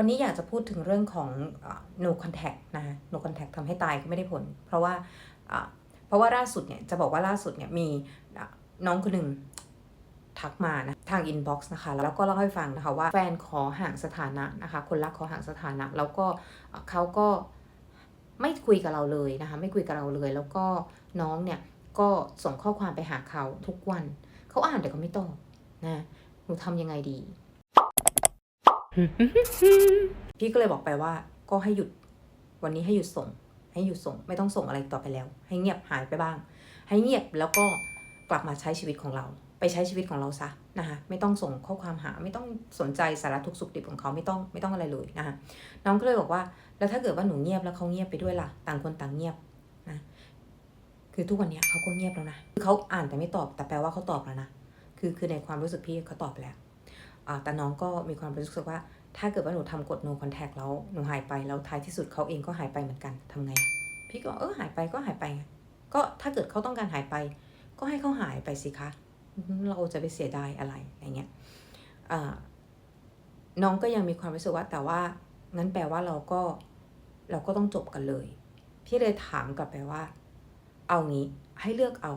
วันนี้อยากจะพูดถึงเรื่องของ no contact นะคะ no contact ทำให้ตายก็ไม่ได้ผล เพราะว่าเพราะว่าล่าสุดเนี่ยจะบอกว่าล่าสุดเนี่ยมีน้องคนหนึ่งทักมานะทาง inbox นะคะ แล้วก็เล่าให้ฟังนะคะว่าแฟนขอห่างสถานะนะคะ คนรักขอห่างสถานะ แล้วก็เอ่อเขาก็ไม่คุยกับเราเลยนะคะ ไม่คุยกับเราเลย แล้วก็น้องเนี่ยก็ส่งข้อความไปหาเขาทุกวัน เขาอ่านแต่เขาไม่ตอบนะหนูทำยังไงดี พี่ก็เลยบอกไปว่า ก็ให้หยุด วันนี้ให้หยุดส่ง ให้หยุดส่ง ไม่ต้องส่งอะไรต่อไปแล้ว ให้เงียบหายไปบ้าง ให้เงียบแล้วก็กลับมาใช้ชีวิตของเรา ไปใช้ชีวิตของเราซะนะคะไม่ต้องส่งข้อความหา ไม่ต้องสนใจสาระทุกสุขดิบของเขาไม่ต้องไม่ต้องอะไรเลยนะคะน้องก็เลยบอกว่า แล้วถ้าเกิดว่าหนูเงียบแล้วเขาเงียบไปด้วยล่ะ ต่างคนต่างเงียบนะคือทุกวันนี้เขาก็เงียบแล้วนะคือเขาอ่านแต่ไม่ตอบแต่แปลว่าเขาตอบแล้วนะคือคือในความรู้สึกพี่เขาตอบแล้ว แต่น้องก็มีความรู้สึกว่า ถ้าเกิดว่าหนูทำกด no contact แล้วหนูหายไปแล้วท้ายที่สุดเขาเองก็หายไปเหมือนกันทำไง พี่ก็บอกเออหายไปก็หายไปไงก็ถ้าเกิดเขาต้องการหายไป ก็ให้เขาหายไปสิคะ เราจะไปเสียดายอะไรอะไรเงี้ยน้องก็ยังมีความรู้สึกว่าแต่ว่างั้นแปลว่าเราก็เราก็ต้องจบกันเลย พี่เลยถามกลับไปว่า เอางี้ให้เลือกเอา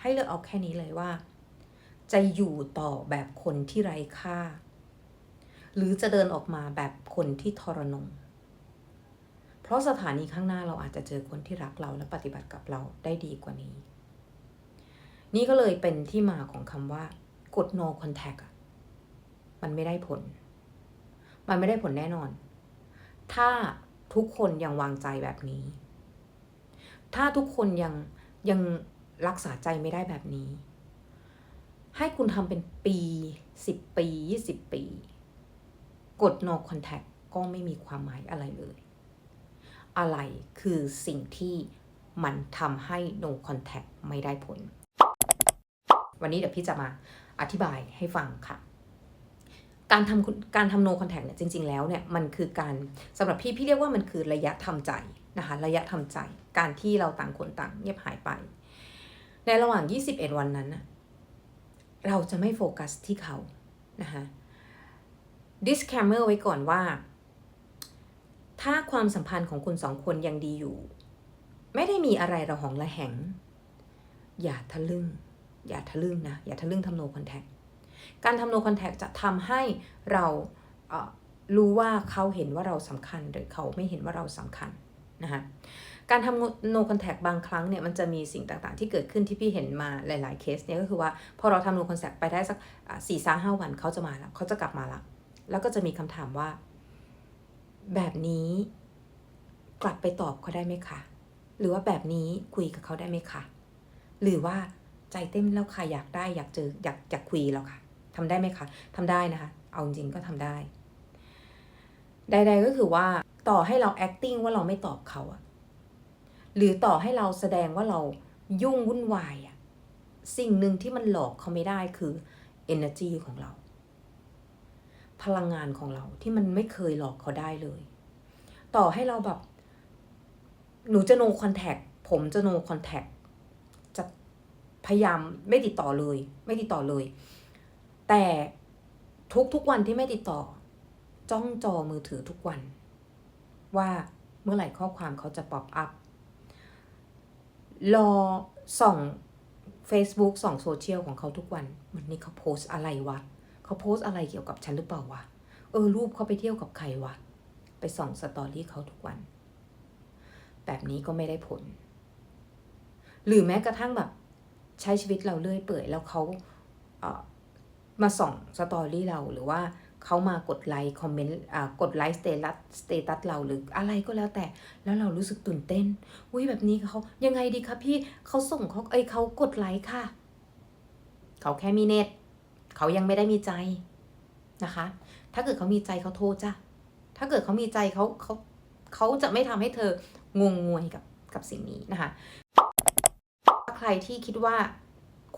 ให้เลือกเอาแค่นี้เลยว่า จะอยู่ต่อแบบคนที่ไร้ค่า หรือจะเดินออกมาแบบคนที่ทรนงเพราะสถานีข้างหน้าเราอาจจะเจอคนที่รักเราและปฏิบัติกับเราได้ดีกว่านี้ นี่ก็เลยเป็นที่มาของคำว่ากด no contact มันไม่ได้ผล มันไม่ได้ผลแน่นอน ถ้าทุกคนยังวางใจแบบนี้ ถ้าทุกคนยังยังรักษาใจไม่ได้แบบนี้ ให้คุณทำเป็นปีสิบปียี่สิบปี กด no contact ก็ไม่มีความหมายอะไรเลย อะไรคือสิ่งที่มันทำให้ no contact ไม่ได้ผล วันนี้เดี๋ยวพี่จะมาอธิบายให้ฟังค่ะ การทำการทำ no contact เนี่ยจริง ๆ แล้วเนี่ยมันคือการสำหรับพี่พี่เรียกว่ามันคือระยะทำใจนะคะระยะทำใจ การที่เราต่างคนต่างเงียบหายไป ในระหว่าง 21 วันนั้นน่ะ เราจะไม่โฟกัสที่เขานะคะ disclaimer ไว้ก่อนว่า ถ้าความสัมพันธ์ของคุณสองคนยังดีอยู่ ไม่ได้มีอะไรระหองระแหง อย่าทะลึ่ง อย่าทะลึ่งนะ อย่าทะลึ่งทำ no contact การทำ no contact จะทำให้เรารู้ว่าเขาเห็นว่าเราสำคัญหรือเขาไม่เห็นว่าเราสำคัญ นะคะการทำ no contact บางครั้งเนี่ยมันจะมีสิ่งต่างๆ ที่เกิดขึ้นที่พี่เห็นมาหลาย ๆ เคสเนี่ยก็คือว่าพอเราทำ no contact ไปได้สักสี่สาห้าวันเขาจะมาแล้วเขาจะกลับมาล้วแล้วก็จะมีคำถามว่า แบบนี้กลับไปตอบเขาได้ไหมคะ หรือว่าแบบนี้คุยกับเขาได้ไหมคะ หรือว่าใจเต้นแล้วค่ะอยากได้อยากเจออยากอยากคุยแล้วค่ะทำได้ไหมคะทำได้นะคะ เอาจริงก็ทำได้ ใด ๆก็คือว่า ต่อให้เรา acting ว่าเราไม่ตอบเขาอะหรือต่อให้เราแสดงว่าเรายุ่งวุ่นวายอะสิ่งหนึ่งที่มันหลอกเขาไม่ได้คือ energy ของเรา พลังงานของเราที่มันไม่เคยหลอกเขาได้เลย ต่อให้เราแบบ หนูจะ no contact ผมจะ no contact จะพยายามไม่ติดต่อเลย ไม่ติดต่อเลย แต่ทุกทุกๆวันที่ไม่ติดต่อ จ้องจอมือถือทุกวัน ว่าเมื่อไหร่ข้อความเขาจะป๊อปอัพ รอส่อง Facebook ส่องโซเชียลของเขาทุกวัน วันนี้เขาโพสอะไรวะ เขาโพสอะไรเกี่ยวกับฉันหรือเปล่าวะ เออรูปเขาไปเที่ยวกับใครวะ ไปส่องสตอรี่เขาทุกวัน แบบนี้ก็ไม่ได้ผล หรือแม้กระทั่งแบบใช้ชีวิตเราเรื่อยเปื่อยแล้วเขาเออมาส่องสตอรี่เราหรือว่า เขามากดไลค์คอมเมนต์อ่ากดไลค์สเตตัสสเตตัสเราหรืออะไรก็แล้วแต่ แล้วเรารู้สึกตื่นเต้นอุ้ยแบบนี้เขายังไงดีคะพี่เขาส่งเขาเอ้ยเขากดไลค์ค่ะ เขาแค่มีเน็ตเขายังไม่ได้มีใจนะคะ ถ้าเกิดเขามีใจเขาโทรจ้ะถ้าเกิดเขามีใจเขาเขาเขาจะไม่ทำให้เธองงงวยกับกับสิ่งนี้นะคะใครที่คิดว่า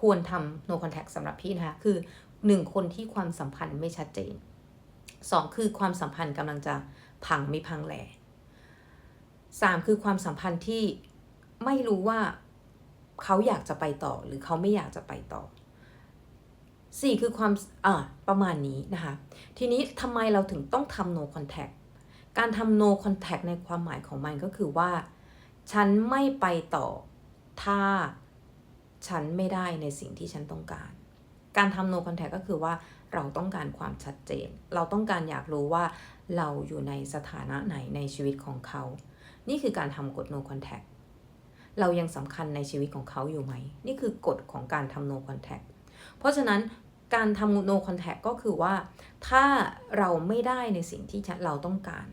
ควรทำ no contact สำหรับพี่นะคะ คือหนึ่งคนที่ความสัมพันธ์ไม่ชัดเจน สองคือความสัมพันธ์กำลังจะพังไม่พังแหล่สามคือความสัมพันธ์ที่ไม่รู้ว่าเขาอยากจะไปต่อหรือเขาไม่อยากจะไปต่อสี่คือความอ่าประมาณนี้นะคะ ทีนี้ทำไมเราถึงต้องทำ no contact การทำ no contact ในความหมายของมันก็คือว่า ฉันไม่ไปต่อถ้าฉันไม่ได้ในสิ่งที่ฉันต้องการ การทำ no contact ก็คือว่า เราต้องการความชัดเจน เราต้องการอยากรู้ว่าเราอยู่ในสถานะไหนในชีวิตของเขา นี่คือการทำกฎ no contact เรายังสำคัญในชีวิตของเขาอยู่ไหม นี่คือกฎของการทำ no contact เพราะฉะนั้นการทำ no contact ก็คือว่า ถ้าเราไม่ได้ในสิ่งที่เราต้องการ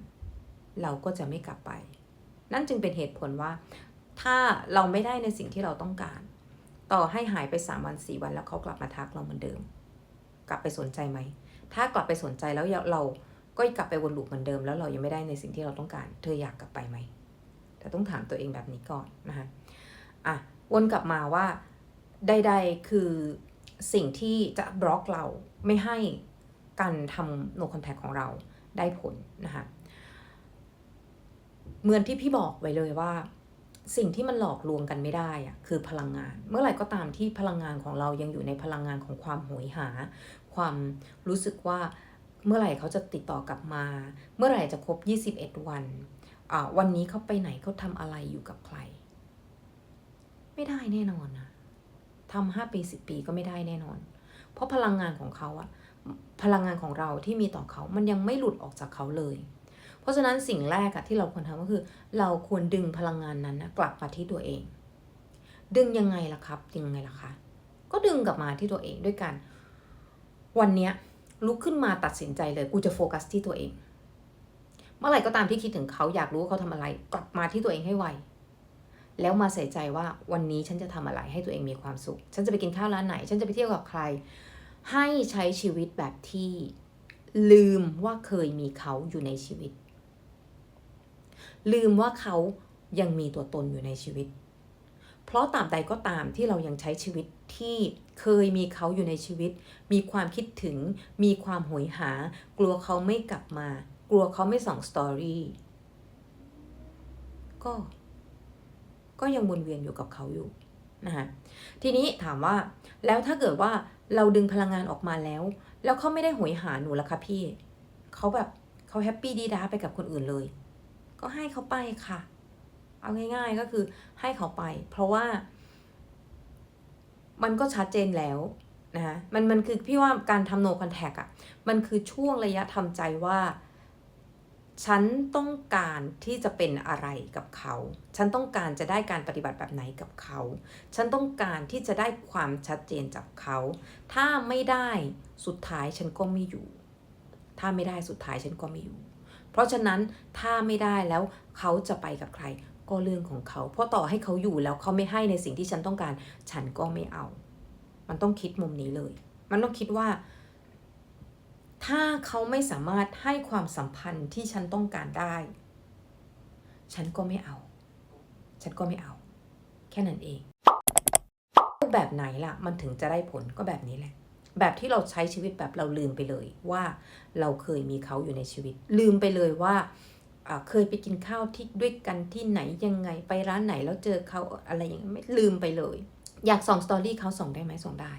เราก็จะไม่กลับไป นั่นจึงเป็นเหตุผลว่า ถ้าเราไม่ได้ในสิ่งที่เราต้องการ ต่อให้หายไป 3 วัน 4 วันแล้วเขากลับมาทักเราเหมือนเดิม กลับไปสนใจไหม ถ้ากลับไปสนใจแล้วเราก็กลับไปวนลูปเหมือนเดิม แล้วเรายังไม่ได้ในสิ่งที่เราต้องการ เธออยากกลับไปไหม แต่ต้องถามตัวเองแบบนี้ก่อนนะคะอะวนกลับมาว่าใดๆคือสิ่งที่จะบล็อกเราไม่ให้การทำ no contact ของเราได้ผลนะคะเหมือนที่พี่บอกไว้เลยว่า สิ่งที่มันหลอกลวงกันไม่ได้อะคือพลังงาน เมื่อไหร่ก็ตามที่พลังงานของเรายังอยู่ในพลังงานของความโหยหา ความรู้สึกว่าเมื่อไหร่เขาจะติดต่อกลับมา เมื่อไหร่จะครบ 21 วัน วันนี้เขาไปไหนเขาทำอะไรอยู่กับใคร ไม่ได้แน่นอนนะทำห้าปีสิบปีก็ไม่ได้แน่นอน เพราะพลังงานของเขาอะพลังงานของเราที่มีต่อเขา มันยังไม่หลุดออกจากเขาเลย เพราะฉะนั้นสิ่งแรกอะที่เราควรทำก็คือ เราควรดึงพลังงานนั้นนะกลับมาที่ตัวเอง ดึงยังไงล่ะครับยังไงล่ะคะก็ดึงกลับมาที่ตัวเองด้วยกัน วันเนี้ยลุกขึ้นมาตัดสินใจเลยกูจะโฟกัสที่ตัวเอง เมื่อไหร่ก็ตามที่คิดถึงเขาอยากรู้ว่าเขาทำอะไร กลับมาที่ตัวเองให้ไวแล้วมาใส่ใจว่าวันนี้ฉันจะทำอะไรให้ตัวเองมีความสุข ฉันจะไปกินข้าวร้านไหน ฉันจะไปเที่ยวกับใคร ให้ใช้ชีวิตแบบที่ลืมว่าเคยมีเขาอยู่ในชีวิต ลืมว่าเขายังมีตัวตนอยู่ในชีวิต เพราะตามใดก็ตามที่เรายังใช้ชีวิตที่เคยมีเขาอยู่ในชีวิต มีความคิดถึง มีความหวยหา กลัวเขาไม่กลับมา กลัวเขาไม่ส่องสตอรี่ก็ก็ยังวนเวียนอยู่กับเขาอยู่นะคะทีนี้ถามว่าแล้วถ้าเกิดว่าเราดึงพลังงานออกมาแล้ว แล้วเขาไม่ได้หวยหาหนูละคะพี่ เขาแบบเขาแฮปปี้ดีด้าไปกับคนอื่นเลย ก็ให้เขาไปค่ะ เอาง่าย ๆก็คือให้เขาไป เพราะว่า มันก็ชัดเจนแล้วนะคะมันมันคือพี่ว่าการทำโนคอนแทคอะมันคือช่วงระยะทำใจว่า ฉันต้องการที่จะเป็นอะไรกับเขา ฉันต้องการจะได้การปฏิบัติแบบไหนกับเขา ฉันต้องการที่จะได้ความชัดเจนจากเขา ถ้าไม่ได้สุดท้ายฉันก็ไม่อยู่ ถ้าไม่ได้สุดท้ายฉันก็ไม่อยู่ เพราะฉะนั้นถ้าไม่ได้แล้วเขาจะไปกับใคร ก็เรื่องของเขา เพราะต่อให้เขาอยู่แล้วเขาไม่ให้ในสิ่งที่ฉันต้องการ ฉันก็ไม่เอา มันต้องคิดมุมนี้เลย มันต้องคิดว่า ถ้าเขาไม่สามารถให้ความสัมพันธ์ที่ฉันต้องการได้ ฉันก็ไม่เอา ฉันก็ไม่เอา แค่นั้นเองแบบไหนล่ะ มันถึงจะได้ผลก็แบบนี้แหละ แบบที่เราใช้ชีวิตแบบเราลืมไปเลยว่าเราเคยมีเขาอยู่ในชีวิต ลืมไปเลยว่าเคยไปกินข้าวที่ด้วยกันที่ไหนยังไงไปร้านไหนแล้วเจอเขาอะไรอย่างนี้ไม่ลืมไปเลย อยากส่องสตอรี่เขาส่งได้ไหมส่งได้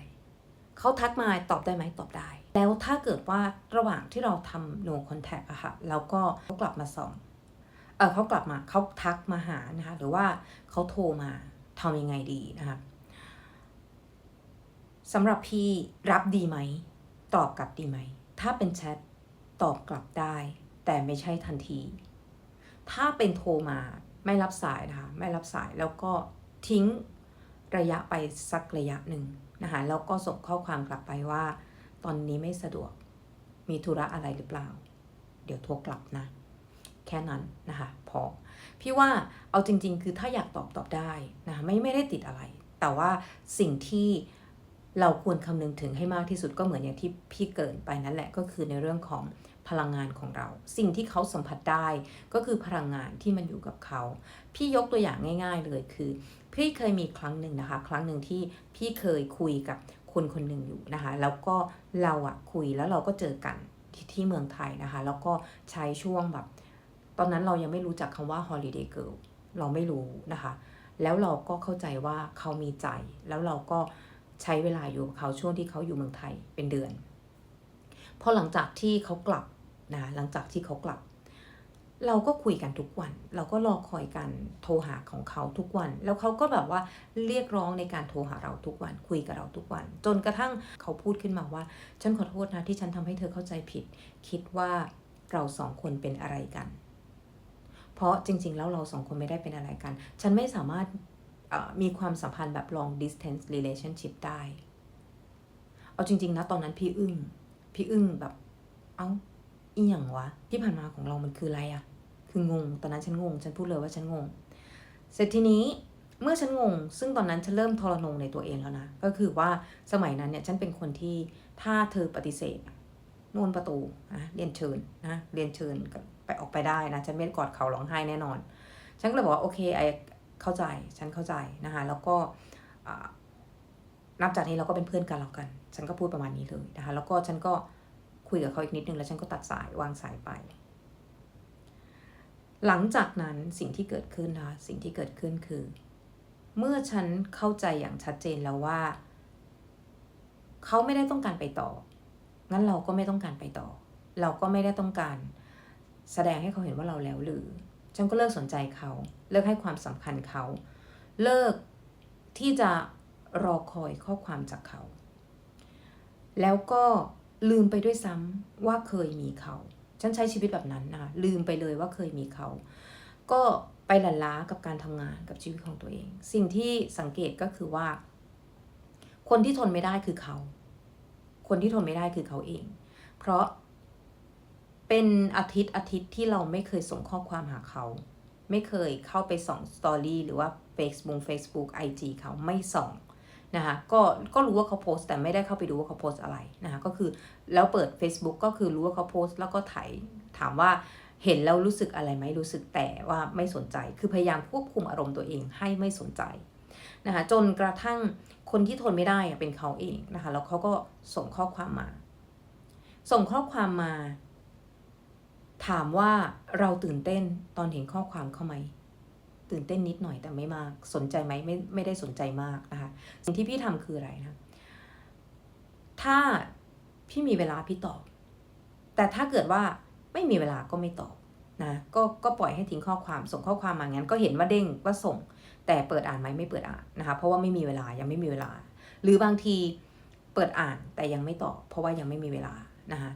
เขาทักมาตอบได้ไหมตอบได้ แล้วถ้าเกิดว่าระหว่างที่เราทำ no contact อะค่ะแล้วก็เขากลับมาส่องเออเขากลับมาเขาทักมาหานะคะหรือว่าเขาโทรมาทำยังไงดีนะคะ สำหรับพี่รับดีไหม ตอบกลับดีไหม ถ้าเป็นแชทตอบกลับได้ แต่ไม่ใช่ทันที ถ้าเป็นโทรมาไม่รับสายนะคะไม่รับสายแล้วก็ทิ้งระยะไปสักระยะหนึ่งนะคะแล้วก็ส่งข้อความกลับไปว่า ตอนนี้ไม่สะดวกมีธุระอะไรหรือเปล่า เดี๋ยวโทรกลับนะ แค่นั้นนะคะพอพี่ว่าเอาจริง ๆ คือถ้าอยากตอบตอบได้นะคะไม่ไม่ได้ติดอะไร แต่ว่าสิ่งที่ เราควรคำนึงถึงให้มากที่สุดก็เหมือนอย่างที่พี่เกินไปนั่นแหละก็คือในเรื่องของพลังงานของเรา สิ่งที่เขาสัมผัสได้ก็คือพลังงานที่มันอยู่กับเขา พี่ยกตัวอย่างง่าย ๆ เลยคือ พี่เคยมีครั้งหนึ่งนะคะ ครั้งหนึ่งที่พี่เคยคุยกับคนคนหนึ่งอยู่นะคะ แล้วก็เราอะคุยแล้วเราก็เจอกันที่ที่เมืองไทยนะคะ แล้วก็ใช้ช่วงแบบ ตอนนั้นเรายังไม่รู้จักคำว่า holiday girl เราไม่รู้นะคะ แล้วเราก็เข้าใจว่าเขามีใจแล้วเราก็ ใช้เวลาอยู่กับเขาช่วงที่เขาอยู่เมืองไทยเป็นเดือนพอหลังจากที่เขากลับนะหลังจากที่เขากลับ เราก็คุยกันทุกวัน เราก็รอคอยการโทรหาของเขาทุกวัน แล้วเขาก็แบบว่าเรียกร้องในการโทรหาเราทุกวัน คุยกับเราทุกวัน จนกระทั่งเขาพูดขึ้นมาว่า ฉันขอโทษนะที่ฉันทำให้เธอเข้าใจผิด คิดว่าเราสองคนเป็นอะไรกัน เพราะจริง ๆ แล้วเราสองคนไม่ได้เป็นอะไรกัน ฉันไม่สามารถ มีความสัมพันธ์แบบ long distance relationship ได้ เอาจริง ๆ นะตอนนั้นพี่อึ้ง พี่อึ้งแบบ เอ้าอีหยังวะ ที่ผ่านมาของเรามันคืออะไรอะคืองง ตอนนั้นฉันงง ฉันพูดเลยว่าฉันงง เสร็จทีนี้เมื่อฉันงง ซึ่งตอนนั้นฉันเริ่มทรนงในตัวเองแล้วนะ ก็คือว่าสมัยนั้นเนี่ยฉันเป็นคนที่ถ้าเธอปฏิเสธน่นประตูนะเรียนเชิญนะเรียนเชิญไปออกไปได้นะ ฉันไม่กอดเขาร้องไห้แน่นอน ฉันก็เลยบอกว่าโอเคไอ เข้าใจฉันเข้าใจนะคะแล้วก็นับจากนี้เราก็เป็นเพื่อนกันแล้วกัน ฉันก็พูดประมาณนี้เลยนะคะแล้วก็ฉันก็คุยกับเขาอีกนิดนึงแล้วฉันก็ตัดสายวางสายไป หลังจากนั้นสิ่งที่เกิดขึ้นนะคะสิ่งที่เกิดขึ้นคือ เมื่อฉันเข้าใจอย่างชัดเจนแล้วว่า เขาไม่ได้ต้องการไปต่อ งั้นเราก็ไม่ต้องการไปต่อ เราก็ไม่ได้ต้องการแสดงให้เขาเห็นว่าเราแล้วหรือ ฉันก็เลิกสนใจเขา เลิกให้ความสำคัญเขา เลิกที่จะรอคอยข้อความจากเขา แล้วก็ลืมไปด้วยซ้ำว่าเคยมีเขา ฉันใช้ชีวิตแบบนั้นนะคะลืมไปเลยว่าเคยมีเขา ก็ไปหลั่นล้ากับการทำงานกับชีวิตของตัวเอง สิ่งที่สังเกตก็คือว่า คนที่ทนไม่ได้คือเขา คนที่ทนไม่ได้คือเขาเอง เพราะ เป็นอาทิตย์อาทิตย์ที่เราไม่เคยส่งข้อความหาเขา ไม่เคยเข้าไปส่องสตอรี่หรือว่า Facebook Facebook IG เขาไม่ส่องนะคะก็ก็รู้ว่าเขาโพสต์แต่ไม่ได้เข้าไปดูว่าเขาโพสต์อะไรนะคะก็คือแล้วเปิด Facebook ก็คือรู้ว่าเขาโพสต์แล้วก็ถ่ายถามว่าเห็นแล้วรู้สึกอะไรไหมรู้สึกแต่ว่าไม่สนใจ คือพยายามควบคุมอารมณ์ตัวเองให้ไม่สนใจนะคะจนกระทั่งคนที่ทนไม่ได้เป็นเขาเองนะคะแล้วเขาก็ส่งข้อความมา ส่งข้อความมา ถามว่าเราตื่นเต้นตอนเห็นข้อความเข้าไหม ตื่นเต้นนิดหน่อยแต่ไม่มาก สนใจไหมไม่ไม่ได้สนใจมากนะคะ สิ่งที่พี่ทำคืออะไรนะ ถ้าพี่มีเวลาพี่ตอบ แต่ถ้าเกิดว่าไม่มีเวลาก็ไม่ตอบนะก็ก็ปล่อยให้ทิ้งข้อความส่งข้อความมางั้น ก็เห็นว่าเด้งว่าส่ง แต่เปิดอ่านไหมไม่เปิดอ่านนะคะ เพราะว่าไม่มีเวลายังไม่มีเวลา หรือบางทีเปิดอ่านแต่ยังไม่ตอบ เพราะว่ายังไม่มีเวลานะคะ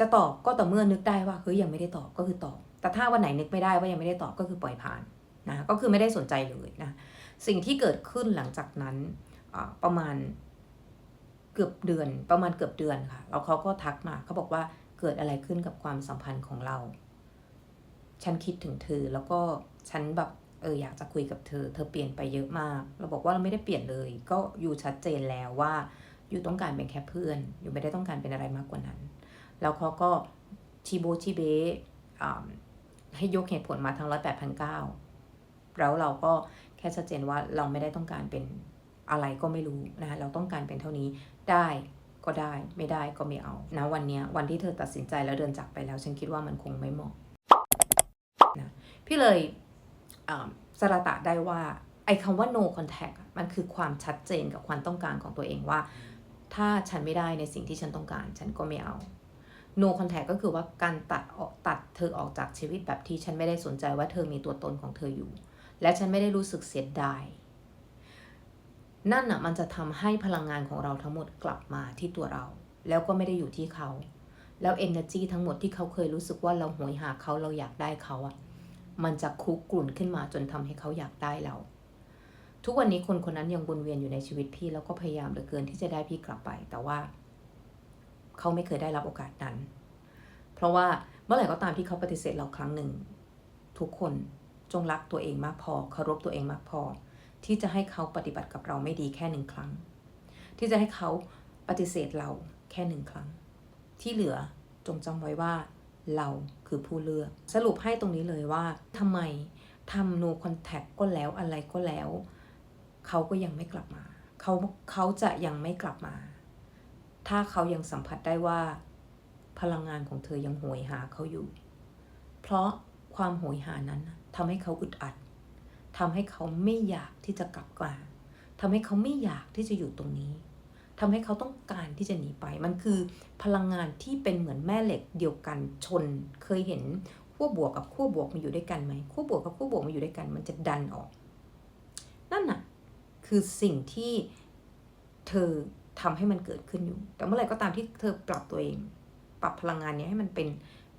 จะตอบก็ต่อเมื่อนึกได้ว่าเฮ้ยยังไม่ได้ตอบก็คือตอบ แต่ถ้าวันไหนนึกไม่ได้ว่ายังไม่ได้ตอบก็คือปล่อยผ่านนะก็คือไม่ได้สนใจเลยนะสิ่งที่เกิดขึ้นหลังจากนั้นประมาณเกือบเดือน ประมาณเกือบเดือนค่ะแล้วเขาก็ทักมาเขาบอกว่าเกิดอะไรขึ้นกับความสัมพันธ์ของเรา ฉันคิดถึงเธอแล้วก็ฉันแบบเอออยากจะคุยกับเธอ เธอเปลี่ยนไปเยอะมาก เราบอกว่าเราไม่ได้เปลี่ยนเลย ก็อยู่ชัดเจนแล้วว่า อยู่ต้องการเป็นแค่เพื่อน อยู่ไม่ได้ต้องการเป็นอะไรมากกว่านั้น แล้วเขาก็ชีโบชีเบให้ยกเหตุผลมาทั้งร้อยแปดพันเก้าแล้วเราก็แค่ชัดเจนว่าเราไม่ได้ต้องการเป็นอะไรก็ไม่รู้นะคะเราต้องการเป็นเท่านี้ได้ก็ได้ไม่ได้ก็ไม่เอานะวันนี้วันที่เธอตัดสินใจแล้วเดินจากไปแล้ว ฉันคิดว่ามันคงไม่เหมาะนะพี่เลยสระตะได้ว่าไอ้คำว่า no contact มันคือความชัดเจนกับความต้องการของตัวเองว่า ถ้าฉันไม่ได้ในสิ่งที่ฉันต้องการ ฉันก็ไม่เอา no contact ก็คือว่าการตัดออกตัดเธอออกจากชีวิตแบบที่ฉันไม่ได้สนใจว่าเธอมีตัวตนของเธออยู่ และฉันไม่ได้รู้สึกเสียดายนั่นอะมันจะทำให้พลังงานของเราทั้งหมดกลับมาที่ตัวเรา แล้วก็ไม่ได้อยู่ที่เขา แล้ว energy ทั้งหมดที่เขาเคยรู้สึกว่าเราหวยหาเขาเราอยากได้เขาอะมันจะคุกกลุ่นขึ้นมาจนทำให้เขาอยากได้เรา ทุกวันนี้คนคนนั้นยังวนเวียนอยู่ในชีวิตพี่แล้วก็พยายามเหลือเกินที่จะได้พี่กลับไป แต่ว่า เขาไม่เคยได้รับโอกาสนั้น เพราะว่าเมื่อไหร่ก็ตามที่เขาปฏิเสธเราครั้งหนึ่ง ทุกคนจงรักตัวเองมากพอเคารพตัวเองมากพอ ที่จะให้เขาปฏิบัติกับเราไม่ดีแค่หนึ่งครั้ง ที่จะให้เขาปฏิเสธเราแค่หนึ่งครั้ง ที่เหลือจงจำไว้ว่าเราคือผู้เลือก สรุปให้ตรงนี้เลยว่าทำไมทำ no contact ก็แล้วอะไรก็แล้ว เขาก็ยังไม่กลับมา เขาเขาจะยังไม่กลับมา ถ้าเขายังสัมผัสได้ว่า พลังงานของเธอยังโหยหาเขาอยู่ เพราะความโหยหานั้นทำให้เขาอึดอัดทำให้เขาไม่อยากที่จะกลับมาทำให้เขาไม่อยากที่จะอยู่ตรงนี้ทำให้เขาต้องการที่จะหนีไป มันคือพลังงานที่เป็นเหมือนแม่เหล็กเดียวกันชน เคยเห็นขั้วบวกกับขั้วบวกมาอยู่ด้วยกันไหมขั้วบวกกับขั้วบวกมาอยู่ด้วยกัน มันจะดันออก นั่นน่ะ คือสิ่งที่เธอ ทำให้มันเกิดขึ้นอยู่ แต่เมื่อไหร่ก็ตามที่เธอปรับตัวเอง ปรับพลังงานนี้ให้มันเป็น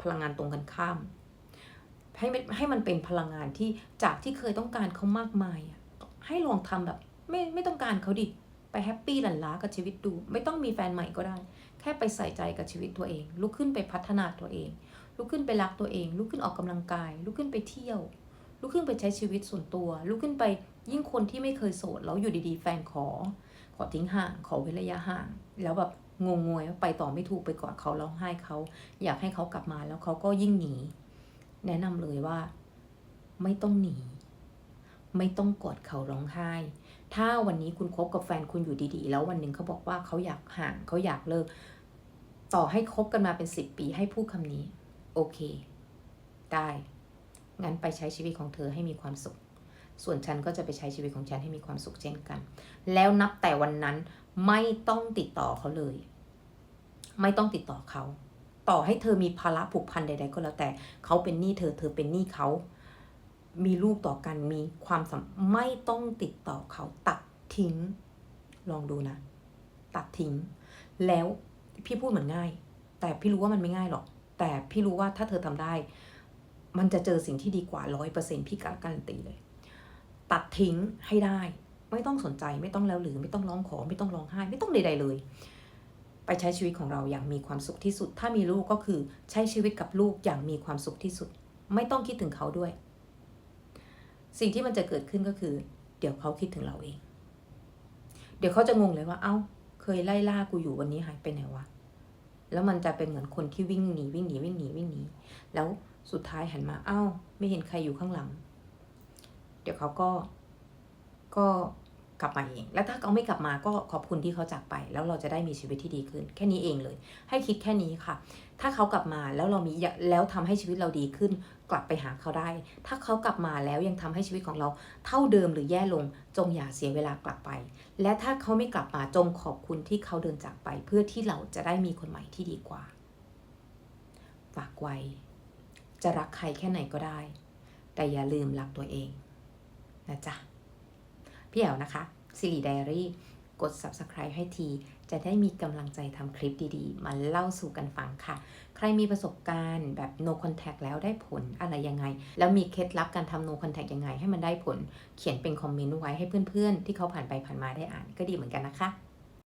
พลังงานตรงกันข้าม ให้ให้มันเป็นพลังงานที่จากที่เคยต้องการเขามากมายอะให้ลองทำแบบ ไม่ไม่ต้องการเขาดิ ไปแฮปปี้หลั่นล้ากับชีวิตดู ไม่ต้องมีแฟนใหม่ก็ได้ แค่ไปใส่ใจกับชีวิตตัวเอง ลุกขึ้นไปพัฒนาตัวเอง ลุกขึ้นไปรักตัวเอง ลุกขึ้นออกกำลังกาย ลุกขึ้นไปเที่ยว ลุกขึ้นไปใช้ชีวิตส่วนตัว ลุกขึ้นไปยิ่งคนที่ไม่เคยโสดแล้วอยู่ดีๆ แฟนขอ ขอทิ้งห่างขอเว้นระยะห่าง แล้วแบบงงงวยว่าไปต่อไม่ถูกไปกอดเขาร้องไห้เขา อยากให้เขากลับมาแล้วเขาก็ยิ่งหนี แนะนำเลยว่า ไม่ต้องหนี ไม่ต้องกอดเขาร้องไห้ ถ้าวันนี้คุณคบกับแฟนคุณอยู่ดีๆ แล้ววันหนึ่งเขาบอกว่าเขาอยากห่างเขาอยากเลิก ต่อให้คบกันมาเป็นสิบปีให้พูดคำนี้ โอเค ได้ งั้นไปใช้ชีวิตของเธอให้มีความสุข ส่วนฉันก็จะไปใช้ชีวิตของฉันให้มีความสุขเช่นกัน แล้วนับแต่วันนั้นไม่ต้องติดต่อเขาเลย ไม่ต้องติดต่อเขา ต่อให้เธอมีภาระผูกพันใด ๆ ก็แล้วแต่เขาเป็นหนี้เธอเธอเป็นหนี้เขา มีลูกต่อกันมีความสัมไม่ต้องติดต่อเขาตัดทิ้ง ลองดูนะ ตัดทิ้ง แล้วพี่พูดเหมือนง่าย แต่พี่รู้ว่ามันไม่ง่ายหรอก แต่พี่รู้ว่าถ้าเธอทำได้ มันจะเจอสิ่งที่ดีกว่าร้อยเปอร์เซ็นพี่การันตีเลย ตัดทิ้งให้ได้ ไม่ต้องสนใจไม่ต้องแล้วหรือไม่ต้องร้องขอไม่ต้องร้องไห้ไม่ต้องใดๆเลย ไปใช้ชีวิตของเราอย่างมีความสุขที่สุด ถ้ามีลูกก็คือใช้ชีวิตกับลูกอย่างมีความสุขที่สุด ไม่ต้องคิดถึงเขาด้วย สิ่งที่มันจะเกิดขึ้นก็คือ เดี๋ยวเขาคิดถึงเราเอง เดี๋ยวเขาจะงงเลยว่า เอ้า เคยไล่ล่ากูอยู่วันนี้หายไปไหนวะแล้วมันจะเป็นเหมือนคนที่วิ่งหนีวิ่งหนีวิ่งหนีวิ่งหนีแล้วสุดท้ายหันมาเอ้า ไม่เห็นใครอยู่ข้างหลัง ดี๋ยวเขาก็ก็กลับมาเอง แล้วถ้าเขาไม่กลับมาก็ขอบคุณที่เขาจากไป แล้วเราจะได้มีชีวิตที่ดีขึ้น แค่นี้เองเลย ให้คิดแค่นี้ค่ะ ถ้าเขากลับมาแล้วเรามีแล้วทำให้ชีวิตเราดีขึ้น กลับไปหาเขาได้ ถ้าเขากลับมาแล้วยังทำให้ชีวิตของเราเท่าเดิมหรือแย่ลง จงอย่าเสียเวลากลับไป และถ้าเขาไม่กลับมาจงขอบคุณที่เขาเดินจากไป เพื่อที่เราจะได้มีคนใหม่ที่ดีกว่า ฝากไว้ จะรักใครแค่ไหนก็ได้ แต่อย่าลืมรักตัวเอง นะจ๊ะ พี่แอ๋วนะคะสิริไดอารี่กด subscribe ให้ที จะได้มีกำลังใจทำคลิปดีๆ มาเล่าสู่กันฟังค่ะ ใครมีประสบการณ์แบบ no contact แล้วได้ผลอะไรยังไง แล้วมีเคล็ดลับการทำ no contact ยังไง ให้มันได้ผล เขียนเป็นคอมเมนต์ไว้ให้เพื่อนๆ ที่เขาผ่านไปผ่านมาได้อ่านก็ดีเหมือนกันนะคะ